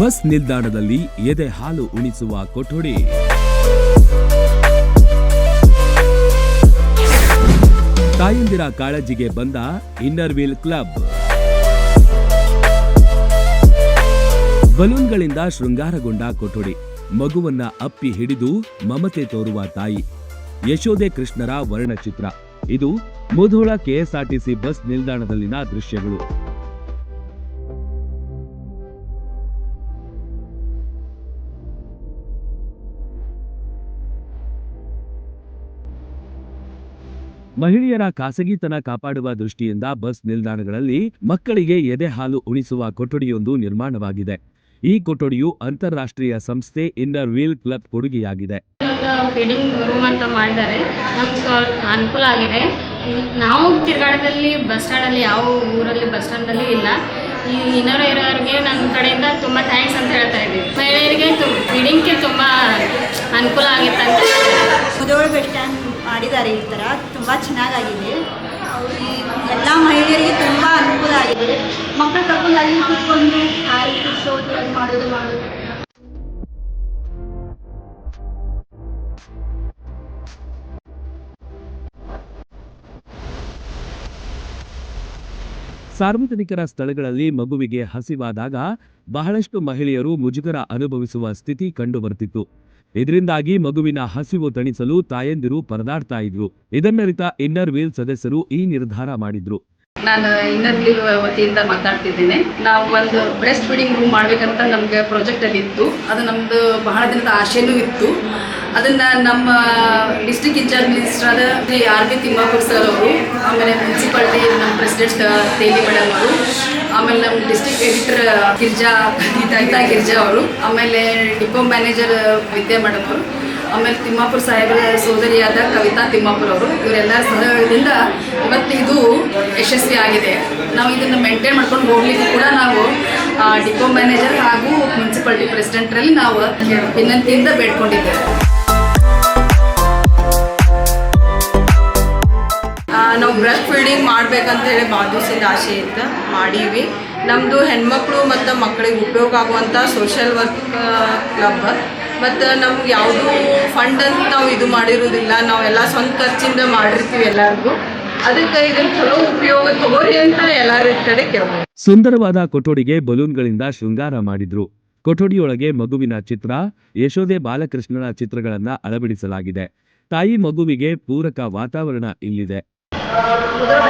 Bus ನಿಲ್ದಾಣದಲ್ಲಿ ಎದೆ ಹಾಲು ಉಣಿಸುವ ಕೊಠಡಿ. ತಾಯಂದಿರ ಕಾಳಜಿಗೆ ಬಂದ ಇನ್ನರ್ ವೀಲ್ ಕ್ಲಬ್. ಬಲೂನ್ಗಳಿಂದ ಶೃಂಗಾರಗೊಂಡ ಕೊಠಡಿ. ಮಗುವನ್ನ ಅಪ್ಪಿ ಹಿಡಿದು ಮಮತೆ ತೋರುವ ತಾಯಿ. ಯಶೋದೆ ಕೃಷ್ಣರ ವರ್ಣಚಿತ್ರ. ಇದು ಮುಧೋಳ ಕೆಎಸ್ಆರ್ಟಿಸಿ ಬಸ್ ನಿಲ್ದಾಣದಲ್ಲಿನ ದೃಶ್ಯಗಳು. ಮಹಿಳೆಯರ ಖಾಸಗಿತನ ಕಾಪಾಡುವ ದೃಷ್ಟಿಯಿಂದ ಬಸ್ ನಿಲ್ದಾಣಗಳಲ್ಲಿ ಮಕ್ಕಳಿಗೆ ಎದೆ ಹಾಲು ಉಣಿಸುವ ಕೊಠಡಿಯೊಂದು ನಿರ್ಮಾಣವಾಗಿದೆ. ಈ ಕೊಠಡಿಯು ಅಂತಾರಾಷ್ಟ್ರೀಯ ಸಂಸ್ಥೆ ಇನ್ನರ್ ವೀಲ್ ಕ್ಲಬ್ ಕೊಡುಗೆಯಾಗಿದೆ. ಫೀಡಿಂಗ್ ರೂಮ್ ಅಂತ ಮಾಡಿದ್ದಾರೆ. ನಮ್ಗೆ ಅನುಕೂಲ ಆಗಿದೆ. ನಾವು ತಿರುಗಾಡದಲ್ಲಿ ಬಸ್ ಸ್ಟ್ಯಾಂಡಲ್ಲಿ ಯಾವ ಊರಲ್ಲಿ ಬಸ್ ಸ್ಟ್ಯಾಂಡಲ್ಲಿ ಇಲ್ಲ. ಈ ಇನ್ನೂರು ಇರೋರಿಗೆ ನನ್ನ ಕಡೆಯಿಂದ ತುಂಬಾ ಥ್ಯಾಂಕ್ಸ್ ಅಂತ ಹೇಳ್ತಾ ಇದ್ದೀವಿ. ಮಹಿಳೆಯರಿಗೆ ಫೀಡಿಂಗ್ ಫೀಡಿಂಗ್ಗೆ ತುಂಬ ಅನುಕೂಲ ಆಗಿತ್ತು ಅಂತ ಮಾಡಿದ್ದಾರೆ ಈ ಥರ ತುಂಬ ಚೆನ್ನಾಗಾಗಿದೆ. ಎಲ್ಲ ಮಹಿಳೆಯರಿಗೆ ತುಂಬ ಅನುಕೂಲ ಆಗಿದೆ. ಮಕ್ಕಳು ಕರ್ಕೊಂಡು ಅಲ್ಲಿ ಕೂತ್ಕೊಂಡು ಹಾಲು ಕುಡಿಸೋದು ಮಾಡೋದು ಮಾಡೋದು. ಸಾರ್ವಜನಿಕರ ಸ್ಥಳಗಳಲ್ಲಿ ಮಗುವಿಗೆ ಹಸಿವಾದಾಗ ಬಹಳಷ್ಟು ಮಹಿಳೆಯರು ಮುಜುಗರ ಅನುಭವಿಸುವ ಸ್ಥಿತಿ ಕಂಡುಬರುತ್ತಿತ್ತು ಇದರಿಂದಾಗಿ ಮಗುವಿನ ಹಸಿವು ತಣಿಸಲು ತಾಯಂದಿರು ಪರದಾಡ್ತಾ ಇದ್ರು. ಇದನ್ನರಿತ ಇನ್ನರ್ ವೀಲ್ ಸದಸ್ಯರು ಈ ನಿರ್ಧಾರ ಮಾಡಿದ್ರು. ನಾನು ಇನ್ನರ್ ವೀಲ್ ವತಿಯಿಂದ ಮಾತಾಡ್ತಿದ್ದೇನೆ. ನಾವು ಒಂದು ಬ್ರೆಸ್ಟ್ ಫೀಡಿಂಗ್ ರೂಮ್ ಮಾಡ್ಬೇಕಂತ ನಮ್ಗೆ ಪ್ರಾಜೆಕ್ಟಲ್ಲಿ ಇತ್ತು ಅದು ನಮ್ದು ಬಹಳ ದಿನದ ಆಶೆನೂ ಇತ್ತು. ಅದನ್ನು ನಮ್ಮ ಡಿಸ್ಟ್ರಿಕ್ಟ್ ಇನ್ಚಾರ್ಜ್ ಮಿನಿಸ್ಟರ್ ಆದ ಆರ್ ಬಿ ತಿಮ್ಮಾಪುರ್ ಸರ್ ಅವರು, ಆಮೇಲೆ ಮುನ್ಸಿಪಾಲ್ಟಿ ನಮ್ಮ ಪ್ರೆಸಿಡೆಂಟ್ ತೇಲಿ ಮೇಡಮ್ ಅವರು, ಆಮೇಲೆ ನಮ್ಮ ಡಿಸ್ಟ್ರಿಕ್ಟ್ ಎಡಿಟರ್ ಗಿರ್ಜಾ, ಗೀತಾ ಗಿರ್ಜಾ ಅವರು, ಆಮೇಲೆ ಡಿಪೋ ಮ್ಯಾನೇಜರ್ ವಿದ್ಯಾ ಮೇಡಮ್ ಅವರು, ಆಮೇಲೆ ತಿಮ್ಮಾಪುರ ಸಾಹೇಬರ ಸೋದರಿಯಾದ ಕವಿತಾ ತಿಮ್ಮಾಪುರ ಅವರು, ಇವರೆಲ್ಲ ಸಹಯೋಗದಿಂದ ಇವತ್ತು ಇದು ಯಶಸ್ವಿ ಆಗಿದೆ. ನಾವು ಇದನ್ನು ಮೇಂಟೈನ್ ಮಾಡ್ಕೊಂಡು ಹೋಗ್ಲಿಕ್ಕೆ ಕೂಡ ನಾವು ಡಿಪೋ ಮ್ಯಾನೇಜರ್ ಹಾಗೂ ಮುನ್ಸಿಪಾಲ್ಟಿ ಪ್ರೆಸಿಡೆಂಟ್ರಲ್ಲಿ ನಾವು ವಿನಂತಿಯಿಂದ ಬೇಡ್ಕೊಂಡಿದ್ದೇವೆ. ನಾವು ಬ್ರೆಸ್ಟ್ ಫೀಡಿಂಗ್ ಮಾಡ್ಬೇಕಂತೇಳಿ ಭಾಳ ದಿವಸದ ಆಸೆ ಇತ್ತು ಮಾಡೀವಿ. ನಮ್ಮದು ಹೆಣ್ಮಕ್ಳು ಮತ್ತು ಮಕ್ಕಳಿಗೆ ಉಪಯೋಗ ಆಗುವಂಥ ಸೋಷಿಯಲ್ ವರ್ಕ್ ಕ್ಲಬ್ ಮತ್ತು ನಮ್ಗೆ ಯಾವುದೂ ಫಂಡ್ ಅಂತ ನಾವು ಇದು ಮಾಡಿರೋದಿಲ್ಲ ನಾವೆಲ್ಲ ಸ್ವಂತ ಖರ್ಚಿಂದ ಮಾಡಿರ್ತೀವಿ ಎಲ್ಲರಿಗೂ. ಅದಕ್ಕೆ ಇದನ್ನು ಚಲೋ ಉಪಯೋಗ ತಗೋರಿ ಅಂತ ಎಲ್ಲರ ಕಡೆ ಕೇಳ್ಬೋದು. ಸುಂದರವಾದ ಕೊಠಡಿಗೆ ಬಲೂನ್ಗಳಿಂದ ಶೃಂಗಾರ ಮಾಡಿದ್ರು. ಕೊಠಡಿಯೊಳಗೆ ಮಗುವಿನ ಚಿತ್ರ ಯಶೋದೆ ಬಾಲಕೃಷ್ಣನ ಚಿತ್ರಗಳನ್ನ ಅಳವಡಿಸಲಾಗಿದೆ. ತಾಯಿ ಮಗುವಿಗೆ ಪೂರಕ ವಾತಾವರಣ ಇಲ್ಲಿದೆ. ಮುದೋಳ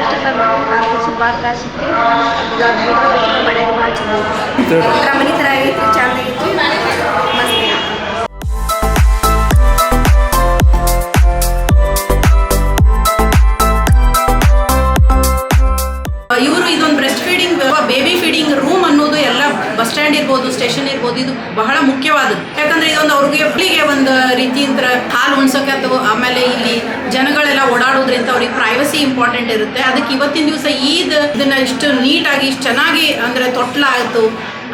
ಬಸ್ ಸ್ಟ್ಯಾಂಡ್ ಇರ್ಬೋದು, ಸ್ಟೇಷನ್ ಇರ್ಬೋದು, ಇದು ಬಹಳ ಮುಖ್ಯವಾದದ್ದು. ಯಾಕಂದ್ರೆ ಇದೊಂದು ಅವ್ರಿಗೆ ಮಕ್ಕಳಿಗೆ ಒಂದು ರೀತಿಯಿಂದ ಹಾಲು ಉಣ್ಸೋಕೆ ಅಥವಾ ಆಮೇಲೆ ಇಲ್ಲಿ ಜನಗಳೆಲ್ಲ ಓಡಾಡೋದ್ರಿಂದ ಅವ್ರಿಗೆ ಪ್ರೈವಸಿ ಇಂಪಾರ್ಟೆಂಟ್ ಇರುತ್ತೆ. ಅದಕ್ಕೆ ಇವತ್ತಿನ ದಿವಸ ಈದ್ ಇದನ್ನ ಇಷ್ಟು ನೀಟಾಗಿ, ಇಷ್ಟು ಚೆನ್ನಾಗಿ ಅಂದ್ರೆ ತೊಟ್ಲಾಯಿತು.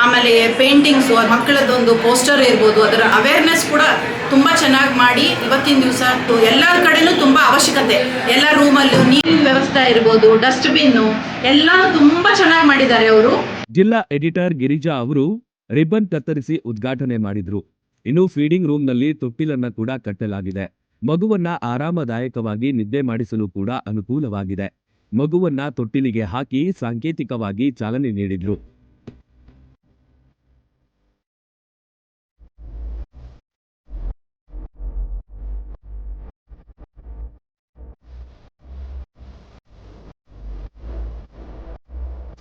ಆಮೇಲೆ ಪೇಂಟಿಂಗ್ಸು ಮಕ್ಕಳದೊಂದು ಪೋಸ್ಟರ್ ಇರ್ಬೋದು, ಅದರ ಅವೇರ್ನೆಸ್ ಕೂಡ ತುಂಬ ಚೆನ್ನಾಗಿ ಮಾಡಿ ಇವತ್ತಿನ ದಿವಸ ಎಲ್ಲರ ಕಡೆನೂ ತುಂಬ ಅವಶ್ಯಕತೆ. ಎಲ್ಲ ರೂಮಲ್ಲೂ ನೀರಿನ ವ್ಯವಸ್ಥೆ ಇರ್ಬೋದು ಡಸ್ಟ್ಬಿನ್ನು ಎಲ್ಲ ತುಂಬ ಚೆನ್ನಾಗಿ ಮಾಡಿದ್ದಾರೆ ಅವರು. ಜಿಲ್ಲಾ ಎಡಿಟರ್ ಗಿರಿಜಾ ಅವರು ರಿಬ್ಬನ್ ಕತ್ತರಿಸಿ ಉದ್ಘಾಟನೆ ಮಾಡಿದ್ರು. ಇನ್ನು ಫೀಡಿಂಗ್ ರೂಮ್ನಲ್ಲಿ ತೊಟ್ಟಿಲನ್ನ ಕೂಡ ಕಟ್ಟಲಾಗಿದೆ. ಮಗುವನ್ನ ಆರಾಮದಾಯಕವಾಗಿ ನಿದ್ದೆ ಮಾಡಿಸಲು ಕೂಡ ಅನುಕೂಲವಾಗಿದೆ. ಮಗುವನ್ನ ತೊಟ್ಟಿಲಿಗೆ ಹಾಕಿ ಸಾಂಕೇತಿಕವಾಗಿ ಚಾಲನೆ ನೀಡಿದ್ರು.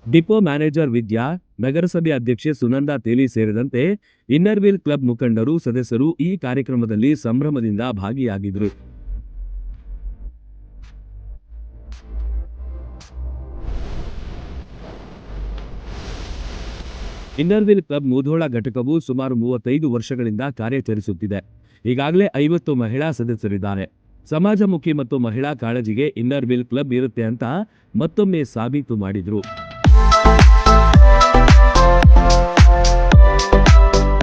ಡಿಪೋ ಮ್ಯಾನೇಜರ್ ವಿದ್ಯಾ, ನಗರಸಭೆ ಅಧ್ಯಕ್ಷೆ ಸುನಂದಾ ತೇಲಿ ಸೇರಿದಂತೆ ಇನ್ನರ್ ವೀಲ್ ಕ್ಲಬ್ ಮುಖಂಡರು ಸದಸ್ಯರು ಈ ಕಾರ್ಯಕ್ರಮದಲ್ಲಿ ಸಂಭ್ರಮದಿಂದ ಭಾಗಿಯಾಗಿದ್ರು ಇನ್ನರ್ ವೀಲ್ ಕ್ಲಬ್ ಮುಧೋಳ ಘಟಕವು ಸುಮಾರು ಮೂವತ್ತೈದು ವರ್ಷಗಳಿಂದ ಕಾರ್ಯಾಚರಿಸುತ್ತಿದೆ. ಈಗಾಗಲೇ ಐವತ್ತು ಮಹಿಳಾ ಸದಸ್ಯರಿದ್ದಾರೆ. ಸಮಾಜಮುಖಿ ಮತ್ತು ಮಹಿಳಾ ಕಾಳಜಿಗೆ ಇನ್ನರ್ ವೀಲ್ ಕ್ಲಬ್ ಇರುತ್ತೆ ಅಂತ ಮತ್ತೊಮ್ಮೆ ಸಾಬೀತು ಮಾಡಿದ್ರು.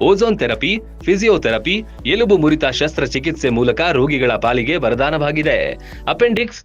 ಓಝೋನ್ ಥೆರಪಿ ಫಿಸಿಯೋಥೆರಪಿ ಎಲುಬು ಮುರಿತ ಶಸ್ತ್ರಚಿಕಿತ್ಸೆ ಮೂಲಕ ರೋಗಿಗಳ ಪಾಲಿಗೆ ವರದಾನವಾಗಿದೆ. ಅಪೆಂಡಿಕ್ಸ್